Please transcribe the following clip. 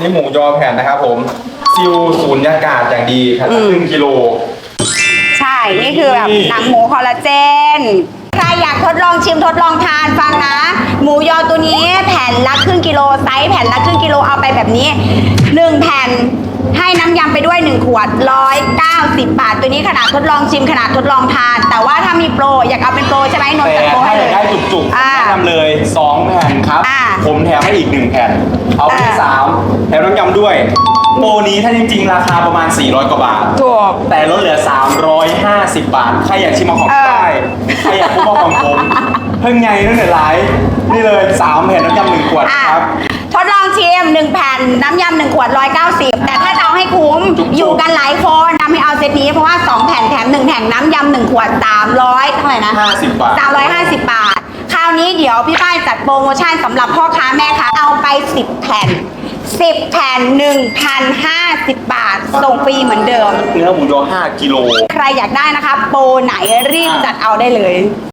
นี้หมูยอแผ่นนะครับผมซิลสูญญากาศอย่างดีครับครึ่งกิโล ใช่ นี่คือแบบหนังหมูคอลลาเจน ใครอยากทดลองชิมทดลองทานฟังนะ หมูยอตัวนี้แผ่นละครึ่งกิโลไซส์แผ่นละครึ่งกิโลเอาไปแบบนี้1แผ่นให้น้ำยำไปด้วย 1 ขวด 190 บาท ตัวนี้ขนาดทดลองชิมขนาดทดลองทาน แต่ว่าถ้ามีโปรอยากเอาเป็นโปรใช่ไห มนนท์แต่จัดโปรถ้าให้อเลยายกได้จุกๆอ่าแนะนำเลย 2 แผ่นครับ อ่าผมแถมให้อีก 1 แผ่น เอาเป็นอ่า สามแถมน้ำยำด้วย โปรนี้ถ้าจริงๆ ราคาประมาณ 400 กว่าบาท ถูก แต่ลดเหลือ 350 บาท ใครอยากชิมมาของเออ ใต้ใครอยากชิมมาของผม เพิ่งไงนั่นเนี่ยไลฟ์นี่เลย 3 แผ่นน้ำยำหนึ่งขวดอะครับ ทดลองชิม1แผ่นน้ำยำ1ขวด190แต่ถ้าจะเอาให้คุ้ม จุกๆ อยู่กันหลายคนนำให้เอาเซตนี้เพราะว่า2แผ่นแถม1แผ่น น้ำยำ1ขวด300เท่าไหร่นะ50บาท350บาท คราวนี้เดี๋ยวพี่ป้ายจัดโปรโมชั่นสำหรับพ่อค้าแม่ค้าเอาไป10แผ่น10แผ่น1,050บาท ส่งฟรีเหมือนเดิม เนื้อหมูยอ5กิโล ใครอยากได้นะคะ โปรไหนรีบจัดเอาได้เลย